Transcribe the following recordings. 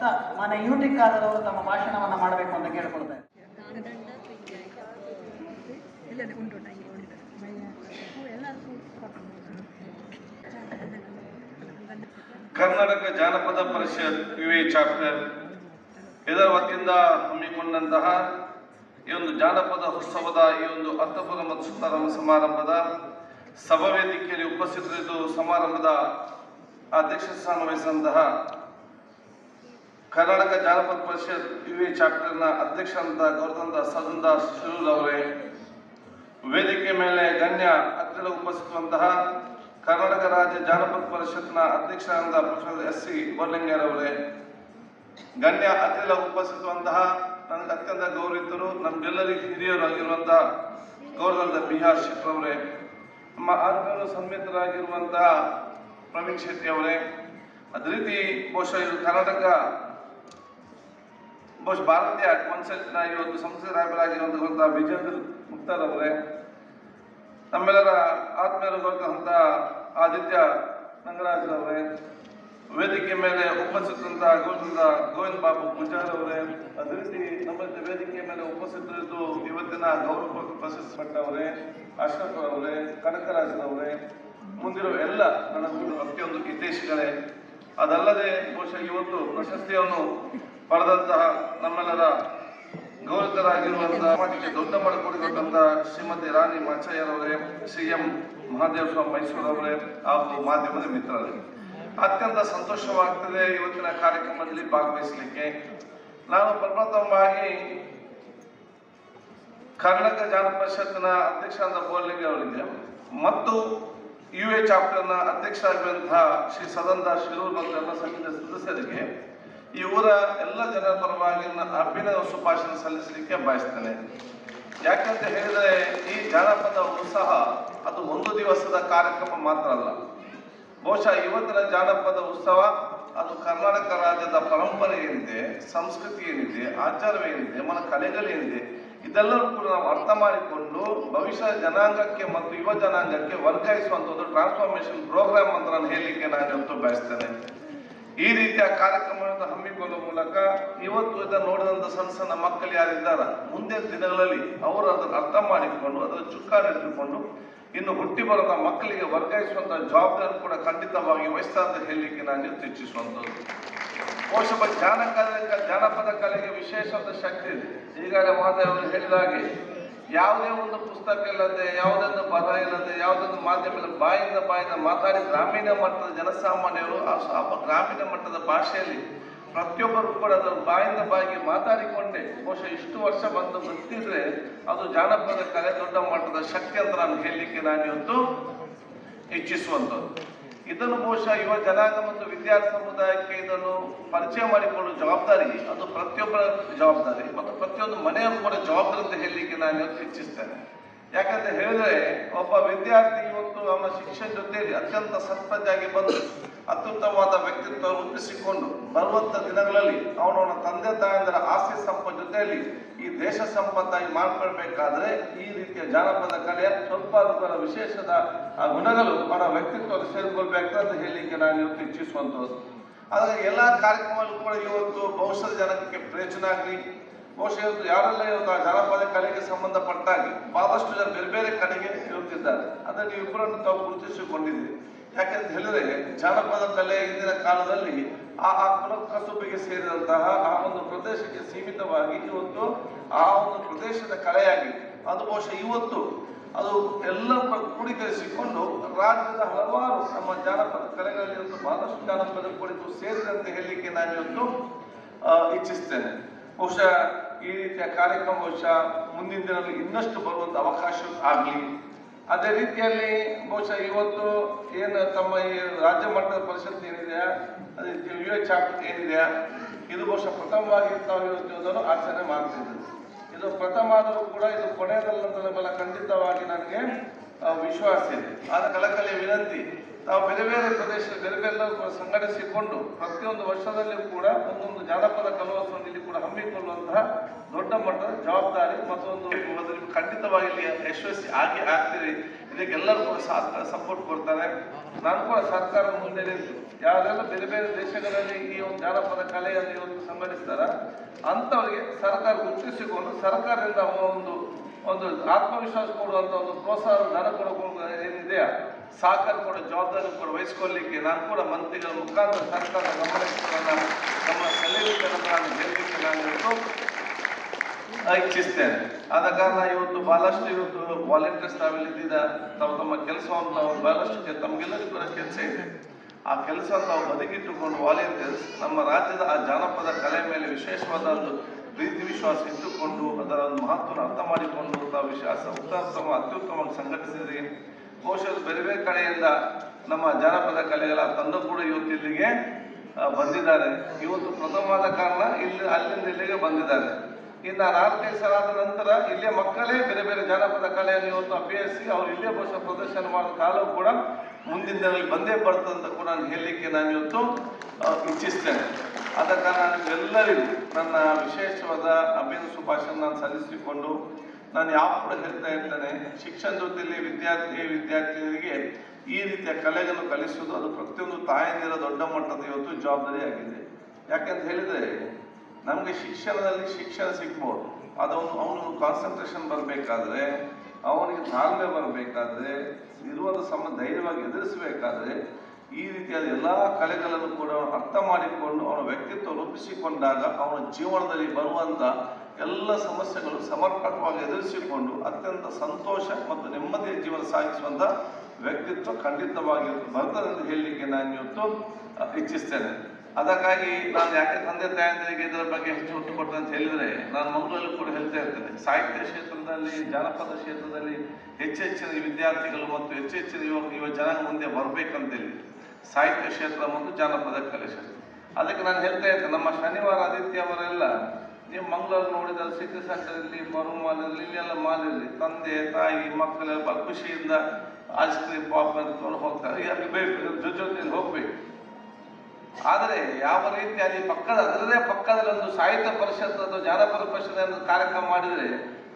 ತ ಮಾನ್ಯ ತಮ್ಮ ಭಾಷಣವನ್ನು ಮಾಡಬೇಕು ಅಂತ ಕೇಳ್ಕೊಳ್ತಾರೆ ಕರ್ನಾಟಕ ಜಾನಪದ ಪರಿಷತ್ ಯುಎ ಚಾಪ್ಟರ್ ಇದರ ವತಿಯಿಂದ ಹಮ್ಮಿಕೊಂಡಂತಹ ಈ ಒಂದು ಜಾನಪದ ಉತ್ಸವದ ಈ ಒಂದು ಅರ್ಥಪೂರ್ಣ ಮತ್ತು ಸುತ್ತಾರಂಭ ಸಮಾರಂಭದ ಸಭಾ ವೇದಿಕೆಯಲ್ಲಿ ಉಪಸ್ಥಿತರಿದ್ದು ಸಮಾರಂಭದ ಅಧ್ಯಕ್ಷ ಸ್ಥಾನ ವಹಿಸಿದಂತಹ ಕರ್ನಾಟಕ ಜಾನಪದ ಪರಿಷತ್ ಯುವಿ ಚಾಪ್ಟರ್ನ ಅಧ್ಯಕ್ಷರಂತ ಗೌರವಂತ ಸದನ್ ಶಿರೂರ್ ಅವರೇ, ವೇದಿಕೆ ಮೇಲೆ ಗಣ್ಯ ಅತಿಥಿಗಳ ಉಪಸ್ಥಿತವಂತಹ ಕರ್ನಾಟಕ ರಾಜ್ಯ ಜಾನಪದ ಪರಿಷತ್ನ ಅಧ್ಯಕ್ಷರಾದ ಪ್ರೊಫೆಸರ್ ಎಸ್ ಸಿ ಬೋರ್ಲಿಂಗರವರೇ ಗಣ್ಯ ಅತಿಥಿಗಳ ಉಪಸ್ಥಿತವಂತಹ ನನಗೆ ಅತ್ಯಂತ ಗೌರವಿತರು ನಮ್ಗೆಲ್ಲರಿಗೂ ಹಿರಿಯರಾಗಿರುವಂತಹ ಗೌರವಂತ ಬಿ ಆರ್ ಶೆಟ್ಟರವರೇ ನಮ್ಮ ಆತ್ಮೀಯರು ಸನ್ಮಿತರಾಗಿರುವಂತಹ ಪ್ರವೀಣ್ ಶೆಟ್ಟಿ ಅವರೇ, ಅದೇ ರೀತಿ ಬಹುಶಃ ಇದು ಕರ್ನಾಟಕ ಬಹುಶಃ ಭಾರತೀಯ ಕನ್ಸಲ್ಟ್ನ ಇವತ್ತು ಸಂಸದ ರಾಯಭರಾಗಿರುವಂತಹ ವಿಜೇಂದ್ರ ಮುಕ್ತಾರ್ ಅವರೇ, ನಮ್ಮೆಲ್ಲರ ಆತ್ಮೀಯರು ಬರ್ತಕ್ಕಂಥ ಆದಿತ್ಯ ಅವರೇ, ವೇದಿಕೆ ಮೇಲೆ ಉಪಸ್ಥಿತಂತಹ ಗೋವಿಂದ ಗೋವಿಂದ ಬಾಬು ಅವರೇ, ಅದೇ ರೀತಿ ನಮ್ಮ ವೇದಿಕೆ ಮೇಲೆ ಉಪಸ್ಥಿತರಿದ್ದು ಇವತ್ತಿನ ಗೌರವ ಪ್ರಶಸ್ತಿ ಪಟ್ಟವರೇ ಅಶ್ರಫ್ ಅವರೇ ಕನಕರಾಜರವರೇ ಮುಂದಿರುವ ಎಲ್ಲ ನನ್ನ ಪ್ರತಿಯೊಂದು ಹಿತೈಷಿಗಳೇ ಅದಲ್ಲದೆ ಬಹುಶಃ ಇವತ್ತು ಪ್ರಶಸ್ತಿಯನ್ನು ಪಡೆದಂತಹ ನಮ್ಮೆಲ್ಲರ ಗೌರವರಾಗಿರುವಂತಹ ಸಮಾಜಕ್ಕೆ ದೊಡ್ಡ ಮಾಡಿಕೊಡಿದಂತಹ ಶ್ರೀಮತಿ ರಾಣಿ ಮಾಚಯ್ಯರವರೇ ಸಿ ಎಂ ಮಹಾದೇವ ಸ್ವಾಮಿ ಮೈಸೂರು ಅವರೇ ಹಾಗೂ ಮಾಧ್ಯಮದ ಮಿತ್ರರೇ. ಅತ್ಯಂತ ಸಂತೋಷವಾಗ್ತದೆ ಇವತ್ತಿನ ಕಾರ್ಯಕ್ರಮದಲ್ಲಿ ಭಾಗವಹಿಸಲಿಕ್ಕೆ. ನಾನು ಪ್ರಪ್ರಥಮವಾಗಿ ಕರ್ನಾಟಕ ಜಾನಪದ ಪರಿಷತ್ನ ಅಧ್ಯಕ್ಷರಾದ ಬೋರ್ಲಿಂಗ್ ಅವರಿಗೆ ಮತ್ತು ಯು ಎ ಚಾಪ್ಟರ್ನ ಅಧ್ಯಕ್ಷರಾಗಿರುವಂತಹ ಶ್ರೀ ಸದಂತ ಶಿರೂರ್ ಮತ್ತು ಎಲ್ಲ ಸಂಘದ ಸದಸ್ಯರಿಗೆ ಈ ಊರ ಎಲ್ಲ ಜನರ ಪರವಾಗಿ ಅಭಿನಯ ಸುಭಾಷಣ ಸಲ್ಲಿಸಲಿಕ್ಕೆ ಬಯಸ್ತೇನೆ. ಯಾಕಂತ ಹೇಳಿದರೆ ಈ ಜಾನಪದ ಉತ್ಸಾಹ ಅದು ಒಂದು ದಿವಸದ ಕಾರ್ಯಕ್ರಮ ಮಾತ್ರ ಅಲ್ಲ. ಬಹುಶಃ ಇವತ್ತಿನ ಜಾನಪದ ಉತ್ಸವ, ಅದು ಕರ್ನಾಟಕ ರಾಜ್ಯದ ಪರಂಪರೆ ಏನಿದೆ, ಸಂಸ್ಕೃತಿ ಏನಿದೆ, ಆಚಾರವೇನಿದೆ ಮನ ಕಲೆಗಳೇನಿದೆ ಇದೆಲ್ಲರೂ ಕೂಡ ನಾವು ಅರ್ಥ ಮಾಡಿಕೊಂಡು ಭವಿಷ್ಯ ಜನಾಂಗಕ್ಕೆ ಮತ್ತು ಯುವ ಜನಾಂಗಕ್ಕೆ ವರ್ಗಾಯಿಸುವಂಥದ್ದು ಟ್ರಾನ್ಸ್ಫಾರ್ಮೇಶನ್ ಪ್ರೋಗ್ರಾಮ್ ಅಂತ ನಾನು ಹೇಳಲಿಕ್ಕೆ ನಾನು ಇವತ್ತು ಬಯಸ್ತೇನೆ. ಈ ರೀತಿಯ ಕಾರ್ಯಕ್ರಮವನ್ನು ಹಮ್ಮಿಕೊಳ್ಳುವ ಮೂಲಕ ಇವತ್ತು ಇದನ್ನು ನೋಡಿದಂಥ ಸಣ್ಣ ಸಣ್ಣ ಮಕ್ಕಳು ಯಾರಿದ್ದಾರ, ಮುಂದಿನ ದಿನಗಳಲ್ಲಿ ಅವರು ಅದನ್ನು ಅರ್ಥ ಮಾಡಿಕೊಂಡು, ಅದರ ಚುಕ್ಕಾಣಿ ಹಿಡಿದುಕೊಂಡು ಇನ್ನು ಹುಟ್ಟಿ ಬರದ ಮಕ್ಕಳಿಗೆ ವರ್ಗಾಯಿಸುವಂಥ ಜವಾಬ್ದಾರಿ ಕೂಡ ಖಂಡಿತವಾಗಿ ವಹಿಸ್ತಾ ಅಂತ ಹೇಳಲಿಕ್ಕೆ ನಾನು ಚರ್ಚಿಸುವಂಥದ್ದು ಪೋಷಕ ಜಾನಕ ಜಾನಪದ ಕಲೆಗೆ ವಿಶೇಷವಾದ ಶಕ್ತಿ ಇದೆ. ಈಗಾಗಲೇ ಮಹಾದೇವರು ಹೇಳಿದ ಹಾಗೆ ಯಾವುದೇ ಒಂದು ಪುಸ್ತಕ ಇಲ್ಲದೆ, ಯಾವುದೊಂದು ಬರ ಇಲ್ಲದೆ, ಯಾವುದೊಂದು ಮಾಧ್ಯಮ ಬಾಯಿಂದ ಬಾಯಿಂದ ಮಾತಾಡಿ ಗ್ರಾಮೀಣ ಮಟ್ಟದ ಜನಸಾಮಾನ್ಯರು, ಆ ಗ್ರಾಮೀಣ ಮಟ್ಟದ ಭಾಷೆಯಲ್ಲಿ ಪ್ರತಿಯೊಬ್ಬರು ಕೂಡ ಅದರ ಬಾಯಿಂದ ಬಾಯಿಗೆ ಮಾತಾಡಿಕೊಂಡೆ. ಬಹುಶಃ ಇಷ್ಟು ವರ್ಷ ಬಂದು ಗೊತ್ತಿದ್ರೆ ಅದು ಜಾನಪದ ಕಲೆ ದೊಡ್ಡ ಮಟ್ಟದ ಶಕ್ತಿ ಅಂತ ನಾನು ಹೇಳಲಿಕ್ಕೆ ನಾನು ಇವತ್ತು ಇಚ್ಛಿಸುವಂಥದ್ದು. ಇದನ್ನು ಬಹುಶಃ ಯುವ ಜನಾಂಗ ಮತ್ತು ವಿದ್ಯಾರ್ಥಿ ಸಮುದಾಯಕ್ಕೆ ಇದನ್ನು ಪರಿಚಯ ಮಾಡಿಕೊಳ್ಳುವ ಜವಾಬ್ದಾರಿ ಅದು ಪ್ರತಿಯೊಬ್ಬರ ಜವಾಬ್ದಾರಿ ಮತ್ತು ಪ್ರತಿಯೊಂದು ಮನೆಯ ಕೂಡ ಜವಾಬ್ದಾರಿ ಅಂತ ಹೇಳಲಿಕ್ಕೆ ನಾನು ಇಚ್ಛಿಸ್ತೇನೆ. ಯಾಕಂತ ಹೇಳಿದ್ರೆ, ಒಬ್ಬ ವಿದ್ಯಾರ್ಥಿ ಇವತ್ತು ಅವನ ಶಿಕ್ಷಣ ಜೊತೆಯಲ್ಲಿ ಅತ್ಯಂತ ಸತ್ಪದ್ದಾಗಿ ಬಂದು, ಅತ್ಯುತ್ತಮವಾದ ವ್ಯಕ್ತಿತ್ವ ರೂಪಿಸಿಕೊಂಡು ಬರುವಂತ ದಿನಗಳಲ್ಲಿ ಅವನವನ ತಂದೆ ತಾಯಂದರ ಆಸ್ತಿ ಸಂಪತ್ತು ಜೊತೆಯಲ್ಲಿ ಈ ದೇಶ ಸಂಪತ್ತಾಗಿ ಮಾಡ್ಕೊಳ್ಬೇಕಾದ್ರೆ ಈ ರೀತಿಯ ಜಾನಪದ ಕಲೆಯ ಸ್ವಲ್ಪ ಅದರ ವಿಶೇಷದ ಗುಣಗಳು ಅವರ ವ್ಯಕ್ತಿತ್ವ ಸೇರಿಕೊಳ್ಬೇಕು ಅಂತ ಹೇಳಲಿಕ್ಕೆ ನಾನು ಇವತ್ತು ಇಚ್ಛಿಸುವಂಥದ್ದು ಆದರೆ ಎಲ್ಲ ಕಾರ್ಯಕ್ರಮಗಳು ಕೂಡ ಇವತ್ತು ಬಹುಶಃ ಜನಕ್ಕೆ ಪ್ರಯೋಜನ ಆಗಲಿ ಬಹುಶಃ ಇವತ್ತು ಯಾರೆಲ್ಲ ಇವತ್ತು ಆ ಜಾನಪದ ಕಲೆಗೆ ಸಂಬಂಧಪಟ್ಟಾಗಿ ಬಹಳಷ್ಟು ಜನ ಬೇರೆ ಬೇರೆ ಕಡೆಗೆ ಇರುತ್ತಿದ್ದಾರೆ. ಅದನ್ನು ನೀವು ಇಬ್ಬರನ್ನು ತಾವು ಗುರುತಿಸಿಕೊಂಡಿದ್ದೀರಿ. ಯಾಕೆಂತ ಹೇಳಿದ್ರೆ ಜಾನಪದ ಕಲೆ ಇಂದಿನ ಕಾಲದಲ್ಲಿ ಆ ಆ ಕುಲ ಕಸುಬಿಗೆ ಸೇರಿದಂತಹ ಆ ಒಂದು ಪ್ರದೇಶಕ್ಕೆ ಸೀಮಿತವಾಗಿ ಇವತ್ತು ಆ ಒಂದು ಪ್ರದೇಶದ ಕಲೆಯಾಗಿ ಅದು ಬಹುಶಃ ಇವತ್ತು ಅದು ಎಲ್ಲ ಕ್ರೋಢೀಕರಿಸಿಕೊಂಡು ರಾಜ್ಯದ ಹಲವಾರು ನಮ್ಮ ಜಾನಪದ ಕಲೆಗಳಲ್ಲಿ ಬಹಳಷ್ಟು ಜಾನಪದ ಕುರಿತು ಸೇರಿದಂತೆ ಹೇಳಲಿಕ್ಕೆ ನಾನು ಇವತ್ತು ಇಚ್ಛಿಸ್ತೇನೆ. ಬಹುಶಃ ಈ ರೀತಿಯ ಕಾರ್ಯಕ್ರಮ ಬಹುಶಃ ಮುಂದಿನ ದಿನದಲ್ಲಿ ಇನ್ನಷ್ಟು ಬರುವಂತ ಅವಕಾಶ ಆಗಲಿ. ಅದೇ ರೀತಿಯಲ್ಲಿ ಬಹುಶಃ ಇವತ್ತು ಏನು ತಮ್ಮ ಈ ರಾಜ್ಯ ಮಟ್ಟದ ಪರಿಷತ್ ಏನಿದೆ, ಅದೇ ಯು ಎಚ್ ಏನಿದೆ, ಇದು ಬಹುಶಃ ಪ್ರಥಮವಾಗಿ ತಾವು ಇವತ್ತು ಆಚರಣೆ ಮಾಡ್ತಿದ್ದರು ಇದು ಪ್ರಥಮ ಆದರೂ ಕೂಡ ಇದು ಕೊನೆಯದಲ್ಲ ಬಲ ಖಂಡಿತವಾಗಿ ನನಗೆ ವಿಶ್ವಾಸ ಇದೆ. ಆದ ಕಲಕಲೆ ವಿನಂತಿ ನಾವು ಬೇರೆ ಬೇರೆ ಪ್ರದೇಶದ ಬೇರೆ ಬೇರೆ ಕೂಡ ಸಂಘಟಿಸಿಕೊಂಡು ಪ್ರತಿಯೊಂದು ವರ್ಷದಲ್ಲಿಯೂ ಕೂಡ ಒಂದೊಂದು ಜಾನಪದ ಕಲೋತ್ಸವ ಇಲ್ಲಿ ಕೂಡ ಹಮ್ಮಿಕೊಳ್ಳುವಂತಹ ದೊಡ್ಡ ಮಟ್ಟದ ಜವಾಬ್ದಾರಿ ಮತ್ತೊಂದು ಖಂಡಿತವಾಗಿ ಇಲ್ಲಿ ಯಶಸ್ವಿ ಆಗಿ ಆಗ್ತೀರಿ ಇದಕ್ಕೆಲ್ಲರೂ ಕೂಡ ಸಪೋರ್ಟ್ ಕೊಡ್ತಾರೆ. ನಾನು ಕೂಡ ಸರ್ಕಾರ ಮುಂದೆ ನಿಂತು ಯಾರೆಲ್ಲ ಬೇರೆ ಬೇರೆ ದೇಶಗಳಲ್ಲಿ ಈ ಒಂದು ಜಾನಪದ ಕಲೆಯನ್ನು ಇವತ್ತು ಸಂಘಟಿಸ್ತಾರ? ಅಂಥವರಿಗೆ ಸರ್ಕಾರ ಗುರುತಿಸಿಕೊಂಡು, ಸರ್ಕಾರದಿಂದ ಒಂದು ಒಂದು ಆತ್ಮವಿಶ್ವಾಸ ಕೊಡುವಂಥ ಒಂದು ಪ್ರೋತ್ಸಾಹ ಧನ ಕೊಡೋ ಏನಿದೆಯಾ? ಸಹಕಾರ ಕೂಡ ಜವಾಬ್ದಾರಿ ಕೂಡ ವಹಿಸ್ಕೊಳ್ಳಿಕ್ಕೆ ನಾನು ಕೂಡ ಮಂತ್ರಿಗಳ ಮುಖಾಂತರ ಸರ್ಕಾರ ಗಮನಕ್ಕೆ ನಮ್ಮ ಸಲಹೆಗಳನ್ನು ನಾನು ಹೇಳಲಿಕ್ಕೆ ನಾನು ಇಚ್ಛಿಸ್ತೇನೆ ಆದ ಕಾರಣ ಇವತ್ತು ಬಹಳಷ್ಟು ಇವತ್ತು ವಾಲಂಟಿಯರ್ಸ್ ತಾವಿಲ್ಲಿದ್ದ ತಾವು ತಮ್ಮ ಕೆಲಸವನ್ನು ನಾವು ಬಹಳಷ್ಟು ತಮಗೆಲ್ಲರಿಗೂ ಕೂಡ ಕೆಲಸ ಇದೆ. ಆ ಕೆಲಸ ತಾವು ಬದುಕಿಟ್ಟುಕೊಂಡು ವಾಲಂಟಿಯರ್ಸ್ ನಮ್ಮ ರಾಜ್ಯದ ಆ ಜಾನಪದ ಕಲೆ ಮೇಲೆ ವಿಶೇಷವಾದ ಒಂದು ಪ್ರೀತಿ ವಿಶ್ವಾಸ ಇಟ್ಟುಕೊಂಡು ಅದರ ಒಂದು ಮಹತ್ವವನ್ನು ಅರ್ಥ ಮಾಡಿಕೊಂಡು ತಾವು ವಿಶ್ವಾಸ ಉತ್ತಮ, ಅತ್ಯುತ್ತಮವಾಗಿ ಸಂಘಟಿಸಿದ್ರಿ. ಬಹುಶಃ ಬೇರೆ ಬೇರೆ ಕಡೆಯಿಂದ ನಮ್ಮ ಜಾನಪದ ಕಲೆಗಳ ತಂದು ಕೂಡ ಇವತ್ತು ಇಲ್ಲಿಗೆ ಬಂದಿದ್ದಾರೆ. ಇವತ್ತು ಪ್ರಥಮವಾದ ಕಾರಣ ಇಲ್ಲಿ, ಅಲ್ಲಿಂದ ಇಲ್ಲಿಗೆ ಬಂದಿದ್ದಾರೆ. ಇನ್ನು ನಾಲ್ಕೈದು ಸಲ ಆದ ನಂತರ ಇಲ್ಲೇ ಮಕ್ಕಳೇ ಬೇರೆ ಬೇರೆ ಜಾನಪದ ಕಲೆಯನ್ನು ಇವತ್ತು ಅಭ್ಯಸಿಸಿ ಅವರು ಇಲ್ಲೇ ಬಹುಶಃ ಪ್ರದರ್ಶನ ಮಾಡಿದ ಕಾಲವು ಕೂಡ ಮುಂದಿನ ದಿನಗಳಲ್ಲಿ ಬಂದೇ ಬರ್ತದೆ ಅಂತ ಕೂಡ ನಾನು ಹೇಳಲಿಕ್ಕೆ ನಾನು ಇವತ್ತು ಇಚ್ಛಿಸ್ತೇನೆ. ಆದ ಕಾರಣ ನಿಮ್ಮೆಲ್ಲರಿಗೂ ನನ್ನ ವಿಶೇಷವಾದ ಅಭಿನಂದ ಶುಭಾಶಯ ನಾನು ಸಲ್ಲಿಸಿಕೊಂಡು ನಾನು ಯಾವ ಕೂಡ ಹೇಳ್ತಾ ಇರ್ತೇನೆ, ಶಿಕ್ಷಣ ಜೊತೆಯಲ್ಲಿ ವಿದ್ಯಾರ್ಥಿ, ವಿದ್ಯಾರ್ಥಿನಿಗೆ ಈ ರೀತಿಯ ಕಲೆಗಳನ್ನು ಕಲಿಸುವುದು ಅದು ಪ್ರತಿಯೊಂದು ತಾಯಂದಿರ ದೊಡ್ಡ ಮಟ್ಟದ ಇವತ್ತು ಜವಾಬ್ದಾರಿ ಆಗಿದೆ. ಯಾಕೆಂತ ಹೇಳಿದ್ರೆ, ನಮಗೆ ಶಿಕ್ಷಣದಲ್ಲಿ ಶಿಕ್ಷಣ ಸಿಗ್ಬೋದು. ಅದೊಂದು ಅವನು ಕಾನ್ಸಂಟ್ರೇಷನ್ ಬರಬೇಕಾದ್ರೆ, ಅವನಿಗೆ ತಾಳ್ಮೆ ಬರಬೇಕಾದ್ರೆ ಇರುವಂಥ ಸಮ ಧೈರ್ಯವಾಗಿ ಎದುರಿಸಬೇಕಾದ್ರೆ, ಈ ರೀತಿಯಾದ ಎಲ್ಲ ಕಲೆಗಳನ್ನು ಕೂಡ ಅರ್ಥ ಮಾಡಿಕೊಂಡು ಅವನ ವ್ಯಕ್ತಿತ್ವ ರೂಪಿಸಿಕೊಂಡಾಗ ಅವನ ಜೀವನದಲ್ಲಿ ಬರುವಂಥ ಎಲ್ಲ ಸಮಸ್ಯೆಗಳು ಸಮರ್ಪಕವಾಗಿ ಎದುರಿಸಿಕೊಂಡು ಅತ್ಯಂತ ಸಂತೋಷ ಮತ್ತು ನೆಮ್ಮದಿಯ ಜೀವನ ಸಾಗಿಸುವಂಥ ವ್ಯಕ್ತಿತ್ವ ಖಂಡಿತವಾಗಿ ಬರ್ತದೆ ಹೇಳಲಿಕ್ಕೆ ನಾನು ಇವತ್ತು ಇಚ್ಛಿಸ್ತೇನೆ. ಅದಕ್ಕಾಗಿ ನಾನು ಯಾಕೆ ತಂದೆ ತಾಯಂದಿರಿಗೆ ಇದರ ಬಗ್ಗೆ ಹೆಚ್ಚು ಒತ್ತು ಕೊಟ್ಟೆ ಅಂತ ಹೇಳಿದ್ರೆ, ನಾನು ಮಂಗಳೂರಲ್ಲಿ ಕೂಡ ಹೇಳ್ತಾ ಇರ್ತೇನೆ. ಸಾಹಿತ್ಯ ಕ್ಷೇತ್ರದಲ್ಲಿ, ಜಾನಪದ ಕ್ಷೇತ್ರದಲ್ಲಿ ಹೆಚ್ಚೆಚ್ಚಿನ ವಿದ್ಯಾರ್ಥಿಗಳು ಮತ್ತು ಹೆಚ್ಚೆಚ್ಚಿನ ಯುವ ಯುವ ಜನಾಂಗ ಮುಂದೆ ಬರಬೇಕಂತೇಳಿ ಸಾಹಿತ್ಯ ಕ್ಷೇತ್ರ ಮತ್ತು ಜಾನಪದ ಕಲೆ ಕ್ಷೇತ್ರ. ಅದಕ್ಕೆ ನಾನು ಹೇಳ್ತಾ ಇರ್ತೇನೆ ನಮ್ಮ ಶನಿವಾರ ಆದಿತ್ಯ ಅವರೆಲ್ಲ, ನೀವು ಮಂಗಳೂರು ನೋಡಿದ ಸಿಟಿ ಸೆಂಟರಲ್ಲಿ ಮರುಮಾಲಿರಲಿ ಇಲ್ಲೆಲ್ಲ ಮಾಲಿರಲಿ ತಂದೆ, ತಾಯಿ, ಮಕ್ಕಳೆಲ್ಲ ಬಹಳ ಖುಷಿಯಿಂದ ಐಸ್ ಕ್ರೀಮ್ ಪಾಪ್ ಅಂತ ಹೋಗ್ತಾರೆ ಅಲ್ಲಿ ಬೇಕು ಜೊತೆ ಜೊತೆಯಲ್ಲಿ ಹೋಗ್ಬೇಕು ಆದರೆ ಯಾವ ರೀತಿ ಅಲ್ಲಿ ಪಕ್ಕದ, ಅದರದೇ ಪಕ್ಕದಲ್ಲಿ ಒಂದು ಸಾಹಿತ್ಯ ಪರಿಷತ್ ಅಥವಾ ಜಾನಪದ ಪರಿಷತ್ ಅನ್ನೋ ಕಾರ್ಯಕ್ರಮ ಮಾಡಿದರೆ,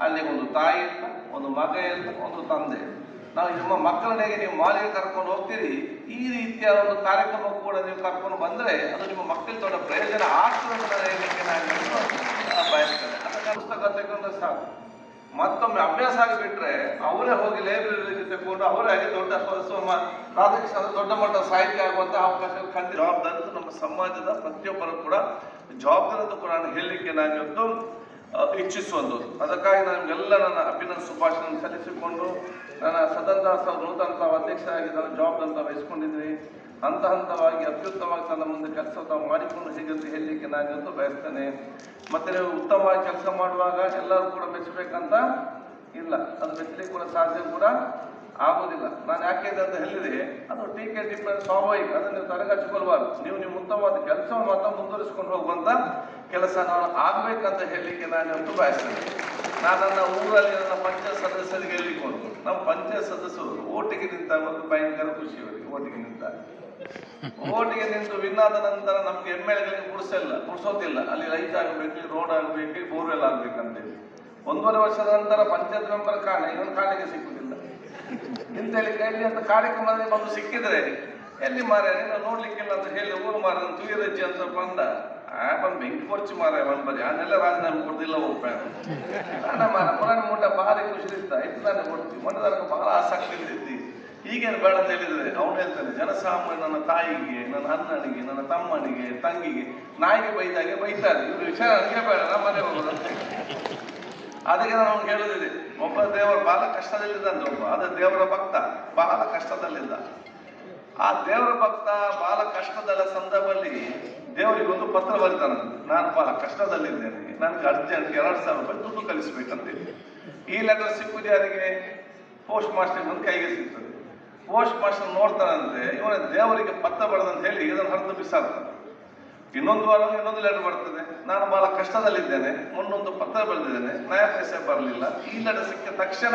ಅಲ್ಲಿ ಒಂದು ತಾಯಿ ಇಲ್ಲ, ಒಂದು ಮಗ ಇಲ್ಲ, ಒಂದು ತಂದೆ ಇಲ್ಲ. ನಾವು ನಿಮ್ಮ ಮಕ್ಕಳನೆಗೆ ನೀವು ಮಾಲಿಗೆ ಕರ್ಕೊಂಡು ಹೋಗ್ತೀರಿ, ಈ ರೀತಿಯ ಒಂದು ಕಾರ್ಯಕ್ರಮ ಕೂಡ ನೀವು ಕರ್ಕೊಂಡು ಬಂದರೆ ಅದು ನಿಮ್ಮ ಮಕ್ಕಳಿಗೆ ದೊಡ್ಡ ಪ್ರಯೋಜನ ಆಗ್ತದೆ ಅಂತ ಹೇಳಲಿಕ್ಕೆ ನಾನು ಅದಕ್ಕೆ ಪುಸ್ತಕ ತೆಗೊಂಡ್ರೆ ಸಾಕು. ಮತ್ತೊಮ್ಮೆ ಅಭ್ಯಾಸ ಆಗಿಬಿಟ್ರೆ ಅವರೇ ಹೋಗಿ ಲೈಬ್ರರಿ ತಗೊಂಡು ಅವರೇ ಆಗಿ ದೊಡ್ಡ ಪ್ರಾದೇಶಿಕ ದೊಡ್ಡ ಮಟ್ಟ ಸಾಹಿತ್ಯ ಆಗುವಂತಹ ಅವಕಾಶ ಖಂಡಿತ ಜವಾಬ್ದಾರಿ ನಮ್ಮ ಸಮಾಜದ ಪ್ರತಿಯೊಬ್ಬರು ಕೂಡ ಜವಾಬ್ದಾರಿ ಕೂಡ ಹೇಳಲಿಕ್ಕೆ ನಾನು ಇವತ್ತು ಇಚ್ಛಿಸುವುದು ಅದಕ್ಕಾಗಿ ನಿಮಗೆಲ್ಲ ನನ್ನ ಅಭಿನಂದ ಸುಭಾಷಣ ಸಲ್ಲಿಸಿಕೊಂಡು ನನ್ನ ಸದನ ದಾಸ ನೂತನ ತಾವು ಅಧ್ಯಕ್ಷರಾಗಿ ನನ್ನ ಜವಾಬ್ದಾರಿ ತಾವು ವಹಿಸ್ಕೊಂಡಿದ್ದೀನಿ ಹಂತ ಹಂತವಾಗಿ, ಅತ್ಯುತ್ತಮವಾಗಿ ತನ್ನ ಮುಂದೆ ಕೆಲಸ ತಾವು ಮಾಡಿಕೊಂಡು ಹೇಗಂತ ಹೇಳಲಿಕ್ಕೆ ನಾನು ಇವತ್ತು ಬಯಸ್ತೇನೆ. ಮತ್ತೆ ನೀವು ಉತ್ತಮವಾಗಿ ಕೆಲಸ ಮಾಡುವಾಗ ಎಲ್ಲರೂ ಕೂಡ ಮೆಚ್ಚಬೇಕಂತ ಇಲ್ಲ. ಅದು ಮೆಚ್ಚಲಿಕ್ಕೆ ಕೂಡ ಸಾಧ್ಯ ಕೂಡ ಆಗೋದಿಲ್ಲ ಯಾಕೆ ಅಂತ ಹೇಳಿದ್ರೆ ಅದು ಟೀಕೆ ಟಿಪ್ಪಣಿ ಸ್ವಾಭಾವಿಕ ಅದನ್ನು ನೀವು ತಲೆಗಚ್ಚಿಕೊಳ್ಬಾರ್ದು ನೀವು ನಿಮ್ಮ ಉತ್ತಮವಾದ ಕೆಲಸ ಮಾತ್ರ ಮುಂದುವರಿಸಿಕೊಂಡು ಹೋಗುವಂತ ಕೆಲಸ ನಾನು ಆಗ್ಬೇಕಂತ ಹೇಳಲಿಕ್ಕೆ ನಾನು ಇವತ್ತು ಬಯಸ್ತೇನೆ. ನಾನು ನನ್ನ ಊರಲ್ಲಿ ನನ್ನ ಪಂಚಾಯತ್ ಸದಸ್ಯರಿಗೆ ಹೇಳಿಕೊಂಡು, ನಮ್ಮ ಪಂಚಾಯತ್ ಸದಸ್ಯರು ಓಟಿಗೆ ನಿಂತ ಒಂದು ಭಯಂಕರ ಖುಷಿ ಅವರಿಗೆ ಓಟಿಗೆ ನಿಂತ. ಓಟಿಗೆ ನಿಂತು ವಿನ್ನಾದ ನಂತರ ನಮ್ಗೆ ಎಂ ಎಲ್ ಎಗಳಿಗೆ ಕುಡಿಸಲ್ಲ ಕುಡಿಸೋದಿಲ್ಲ ಅಲ್ಲಿ ರೈತ ಆಗಬೇಕು ರೋಡ್ ಆಗಬೇಕು ಬೋರ್ವೆಲ್ ಆಗ್ಬೇಕಂತೇಳಿ ಒಂದೂವರೆ ವರ್ಷದ ನಂತರ ಪಂಚಾಯತ್ ಮೆಂಬರ್ ಕಾಣೆ ಇನ್ನೊಂದು ಕಾಣಿಗೆ ಸಿಕ್ಕುದಿಲ್ಲ. ಇಂತೇಳಿ ಕೈಲಿ ಅಂತ ಕಾರ್ಯಕ್ರಮದಲ್ಲಿ ಬಂದು ಸಿಕ್ಕಿದ್ರೆ, ಎಲ್ಲಿ ಮಾರ ನೀನು ನೋಡ್ಲಿಕ್ಕಿಲ್ಲ ಅಂತ ಹೇಳಿ ಊರು ಮಾರ ತುಯರಜ್ಜಿ ಅಂತ ಬಂದ. ಆ, ಬಂದು ಬೆಂಕಿ ಕೊರ್ಚಿ ಮಾರ ಬಂದ್ ಬರೀ. ಅದನ್ನೆಲ್ಲ ರಾಜೀನಾಮೆ ಕೊಡ್ದಿಲ್ಲ ನನ್ನ ಮಾರ ಮೂಟ ಭಾರಿ ಖುಷಿ ಇರ್ತ ಇತ್ತು ತಾನೇ ಕೊಡ್ತೀವಿ. ಮನದರ್ಗ ಬಹಳ ಆಸಕ್ತಿ ಇರ್ತಿ ಈಗೇನು ಬೇಡ ಅಂತ ಹೇಳಿದ್ರೆ, ಅವನು ಹೇಳ್ತಾನೆ, ಜನಸಾಮಾನ್ಯ ನನ್ನ ತಾಯಿಗೆ, ನನ್ನ ಅಣ್ಣನಿಗೆ, ನನ್ನ ತಮ್ಮನಿಗೆ, ತಂಗಿಗೆ, ನಾಯಿಗೆ ಬೈದಾಗೆ ಬೈತಾರೆ. ಇವ್ರು ವಿಚಾರ ನನಗೆ ಬೇಡ, ನಮ್ಮ ಮನೆ ಹೋಗೋದು. ಅದಕ್ಕೆ ನಾನು ಹೇಳುದಿದೆ ಒಬ್ಬ ದೇವರು ಬಹಳ ಕಷ್ಟದಲ್ಲಿದ್ದಂತೆ ಒಬ್ಬ, ಅದ ದೇವರ ಭಕ್ತ, ಬಹಳ ಕಷ್ಟದಲ್ಲಿದ್ದ. ಆ ದೇವರ ಭಕ್ತ ಬಹಳ ಕಷ್ಟದ ಸಂದರ್ಭದಲ್ಲಿ ದೇವರಿಗೆ ಒಂದು ಪತ್ರ ಬರೀತಾನೆ, ನಾನು ಬಹಳ ಕಷ್ಟದಲ್ಲಿದ್ದೇನೆ, ನನಗೆ ಅರ್ಜೆಂಟ್ ಎರಡು ಸಾವಿರ ರೂಪಾಯಿ ದುಡ್ಡು ಕಳಿಸ್ಬೇಕಂತೇಳಿ ಈ ಲೆಟರ್ ಸಿಕ್ಕುದು ಯಾರಿಗೆ? ಪೋಸ್ಟ್ ಮಾಸ್ಟರ್ ಒಂದು ಕೈಗೆ ಸಿಗ್ತದೆ ಪೋಸ್ಟ್ ಮಾಸ್ಟರ್ ನೋಡ್ತಾನಂತೆ, ಇವನ ದೇವರಿಗೆ ಪತ್ರ ಬರೆದಂತ ಹೇಳಿ ಇದನ್ನು ಹರಿದು ಬಿಸಾಡ್ತಾನೆ ಇನ್ನೊಂದು ವಾರ ಇನ್ನೊಂದು ಲೆಟರ್ ಬರ್ತದೆ. ನಾನು ಬಹಳ ಕಷ್ಟದಲ್ಲಿದ್ದೇನೆ. ಮುನ್ನೊಂದು ಪತ್ರ ಬರೆದಿದ್ದೇನೆ. ನ್ಯಾಯಾಧೀಶ ಬರಲಿಲ್ಲ. ಈ ಲೆಟರ್ ಸಿಕ್ಕ ತಕ್ಷಣ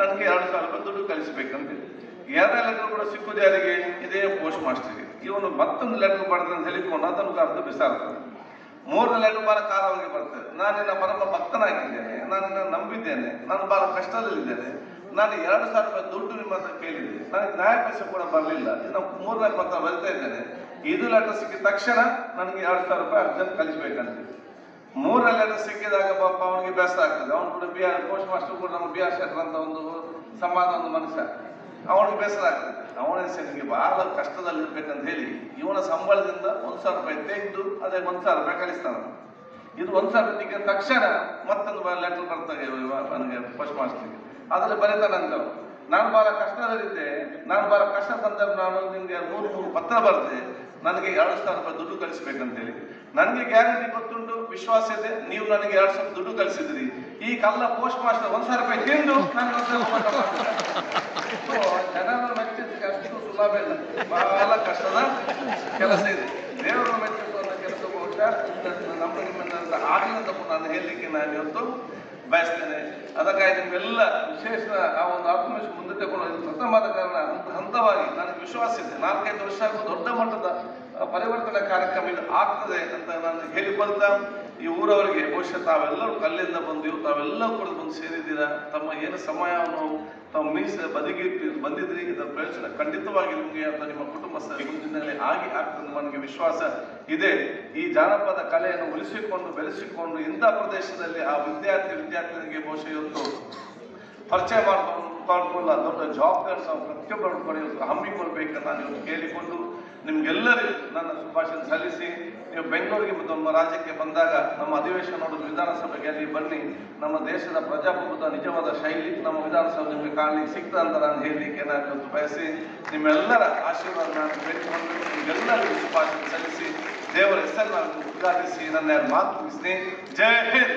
ನನಗೆ ಎರಡು ಸಾವಿರ ರೂಪಾಯಿ ದುಡ್ಡು ಕಳಿಸಬೇಕಂತ. ಎರಡನೇ ಲೆಟರ್ ಕೂಡ ಸಿಕ್ಕುದು ಯಾರಿಗೆ ಇದೇ ಪೋಸ್ಟ್ ಮಾಸ್ಟರ್ಗೆ ಇವನು ಮತ್ತೊಂದು ಲೆಟರ್ ಬರ್ತದೆ ಅಂತ ಹೇಳಿಕೊಂಡು ಅದನ್ನು ಅರ್ಧ ಬಿಸಾಡ್ತಾನೆ ಮೂರನೇ ಲೆಟರ್ ಬಹಳ ಕಾಲವಾಗಿ ಬರ್ತದೆ. ನಾನು ನಿನ್ನ ಪರಮ ಭಕ್ತನಾಗಿದ್ದೇನೆ. ನಾನು ನಿನ್ನ ನಂಬಿದ್ದೇನೆ. ನಾನು ಬಹಳ ಕಷ್ಟದಲ್ಲಿದ್ದೇನೆ. ನಾನು ಎರಡು ಸಾವಿರ ರೂಪಾಯಿ ದುಡ್ಡು ನಿಮ್ಮ ಹತ್ರ ಕೇಳಿದ್ದೆ. ನನಗೆ ನ್ಯಾಯಪೀಸ ಕೂಡ ಬರಲಿಲ್ಲ. ಇನ್ನು ಮೂರನೇ ಪತ್ರ ಬರಿತಾ ಇದ್ದೇನೆ. ಇದು ಲೆಟರ್ ಸಿಕ್ಕಿದ ತಕ್ಷಣ ನನಗೆ ಎರಡು ಸಾವಿರ ರೂಪಾಯಿ ಅರ್ಜೆಂಟ್ ಕಲಿಸ್ಬೇಕಂತೆ ಮೂರನೇ ಲೆಟರ್ ಸಿಕ್ಕಿದಾಗ ಪಾಪ ಅವನಿಗೆ ಬೇಸರ ಆಗ್ತದೆ. ಅವನು ಕೂಡ ಬಿ ಆರ್ ಪೋಸ್ಟ್ ಮಾಸ್ಟರ್ ಕೂಡ ನಮ್ಮ ಬಿ ಆರ್ ಶೆಟ್ಟರ್ ಅಂತ ಒಂದು ಸಂವಾದ ಒಂದು ಮನುಷ್ಯ. ಅವನಿಗೆ ಬೇಸರ ಆಗ್ತದೆ. ಅವನ ಹೆಸರಿಗೆ ಬಹಳ ಕಷ್ಟದಲ್ಲಿ ಇರ್ಬೇಕಂತ ಹೇಳಿ ಇವನ ಸಂಬಳದಿಂದ ಒಂದು ಸಾವಿರ ರೂಪಾಯಿ ತೆಗೆದು ಅದೇ ಒಂದು ಸಾವಿರ ರೂಪಾಯಿ ಕಳಿಸ್ತಾನೆ ಇದು ಒಂದು ಸಾವಿರ ತೆಗೆದ ತಕ್ಷಣ ಮತ್ತೊಂದು ಲೆಟರ್ ಬರ್ತದೆ ನನಗೆ ಪೋಸ್ಟ್ ಮಾಸ್ಟರ್ಗೆ ಅದರಲ್ಲಿ ಬರೀತಾನಂತ. ನಾನು ಬಹಳ ಕಷ್ಟದಲ್ಲಿದ್ದೆ. ನಾನು ಬಹಳ ಕಷ್ಟ ಸಂದರ್ಭ ನಾನು ನಿಮಗೆ ಮೂರು ಮೂರು ಪತ್ರ ಬರೆದೆ. ನನಗೆ ಎರಡು ಸಾವಿರ ರೂಪಾಯಿ ದುಡ್ಡು ಕಳಿಸ್ಬೇಕಂತೇಳಿ. ನನಗೆ ಗ್ಯಾರಂಟಿ ಗೊತ್ತುಂಟು ವಿಶ್ವಾಸ ಇದೆ ನೀವು ನನಗೆ ಎರಡು ಸಾವಿರ ದುಡ್ಡು ಕಳಿಸಿದ್ರಿ. ಈ ಕಲ್ಲ ಪೋಸ್ಟ್ ಮಾಸ್ಟರ್ ಒಂದು ಸಾವಿರ ರೂಪಾಯಿ ತಿಂದು ನಾನು ಕೊಡ್ತೇನೆ. So, ಅಷ್ಟು ಸುಲಭ ಇಲ್ಲ. ಬಹಳ ಕಷ್ಟದ ಕೆಲಸ ಇದೆ. ದೇವರ ಮೆಚ್ಚಿಸುವಂತ ಕೆಲಸ ಬಹುಶಃ ನಮ್ಮ ಆಗಲಿಲ್ಲ ತಪ್ಪು ನಾನು ಹೇಳಲಿಕ್ಕೆ ನಾನು ಇವತ್ತು. ಬಯಸ್ತೇನೆ. ಅದಕ್ಕಾಗಿ ನಿಮ್ಮೆಲ್ಲ ವಿಶೇಷ ಆ ಒಂದು ಆತ್ಮವಿಶ್ವಾಸ ಮುಂದೆ ತಗೊಂಡು ಇದು ಪ್ರಥಮವಾದ ಕಾರಣ. ಹಂತ ಹಂತವಾಗಿ ನನಗೆ ವಿಶ್ವಾಸ ಇದೆ. ನಾಲ್ಕೈದು ವರ್ಷ ದೊಡ್ಡ ಮಟ್ಟದ ಪರಿವರ್ತನೆ ಕಾರ್ಯಕ್ರಮ ಇದು ಆಗ್ತದೆ ಅಂತ ನಾನು ಹೇಳಿಕೊಳ್ತಾ ಈ ಊರವರಿಗೆ ಬಹುಶಃ ತಾವೆಲ್ಲರೂ ಕಲ್ಲಿಂದ ಬಂದು ತಾವೆಲ್ಲ ಕೂಡ ಬಂದು ಸೇರಿದ್ದೀರಾ? ತಮ್ಮ ಏನು ಸಮಯವನ್ನು ತಾವು ಮೀಸ ಬದಿಗಿಟ್ಟು ಬಂದಿದ್ರಿ? ಇದರ ಪ್ರಯೋಜನ ಖಂಡಿತವಾಗಿ ನಿಮಗೆ ಅಂತ ನಿಮ್ಮ ಕುಟುಂಬ ಮುಂದಿನಲ್ಲಿ ಆಗಿ ಆಗ್ತದೆ ನನಗೆ ವಿಶ್ವಾಸ ಇದೆ. ಈ ಜಾನಪದ ಕಲೆಯನ್ನು ಉಳಿಸಿಕೊಂಡು, ಬೆಳೆಸಿಕೊಂಡು ಇಂಥ ಪ್ರದೇಶದಲ್ಲಿ ಆ ವಿದ್ಯಾರ್ಥಿ, ವಿದ್ಯಾರ್ಥಿನಿಗೆ ಬಹುಶಃ ಇವತ್ತು ಪರಿಚಯ ಮಾಡ್ಕೊಂಡು ಮಾಡ್ಕೊಳ್ಳ ದೊಡ್ಡ ಜವಾಬ್ದಾರಿ ನಾವು ಪ್ರತಿಯೊಬ್ಬರು ಕೂಡ ಇವತ್ತು ಹಮ್ಮಿಕೊಳ್ಬೇಕಂತ ನಾನು ಕೇಳಿಕೊಂಡು ನಿಮ್ಗೆಲ್ಲರಿಗೂ ನನ್ನ ಶುಭಾಶಯ ಸಲ್ಲಿಸಿ, ನೀವು ಬೆಂಗಳೂರಿಗೆ ಮತ್ತು ನಮ್ಮ ರಾಜ್ಯಕ್ಕೆ ಬಂದಾಗ ನಮ್ಮ ಅಧಿವೇಶನ ನೋಡಲು ವಿಧಾನಸಭೆಗೆ ಅಲ್ಲಿ ಬನ್ನಿ. ನಮ್ಮ ದೇಶದ ಪ್ರಜಾಪ್ರಭುತ್ವ ನಿಜವಾದ ಶೈಲಿ, ನಮ್ಮ ವಿಧಾನಸಭೆ ನಿಮಗೆ ಕಾಣಲಿಕ್ಕೆ ಸಿಗ್ತದೆ ಅಂತ ನಾನು ಹೇಳಲಿಕ್ಕೆ ನಾನು ಬಯಸಿ, ನಿಮ್ಮೆಲ್ಲರ ಆಶೀರ್ವಾದ ನಾನು ಬೇಡಿಕೊಂಡು ನಿಮಗೆಲ್ಲರಿಗೂ ಶುಭಾಶಯ ಸಲ್ಲಿಸಿ, ದೇವರ ಹೆಸರು ನಾನು ಉದ್ಘಾಟಿಸಿ ನನ್ನ ಮಾತು ಮುಗಿಸ್ತೀನಿ ಜೈ ಹಿಂದ್!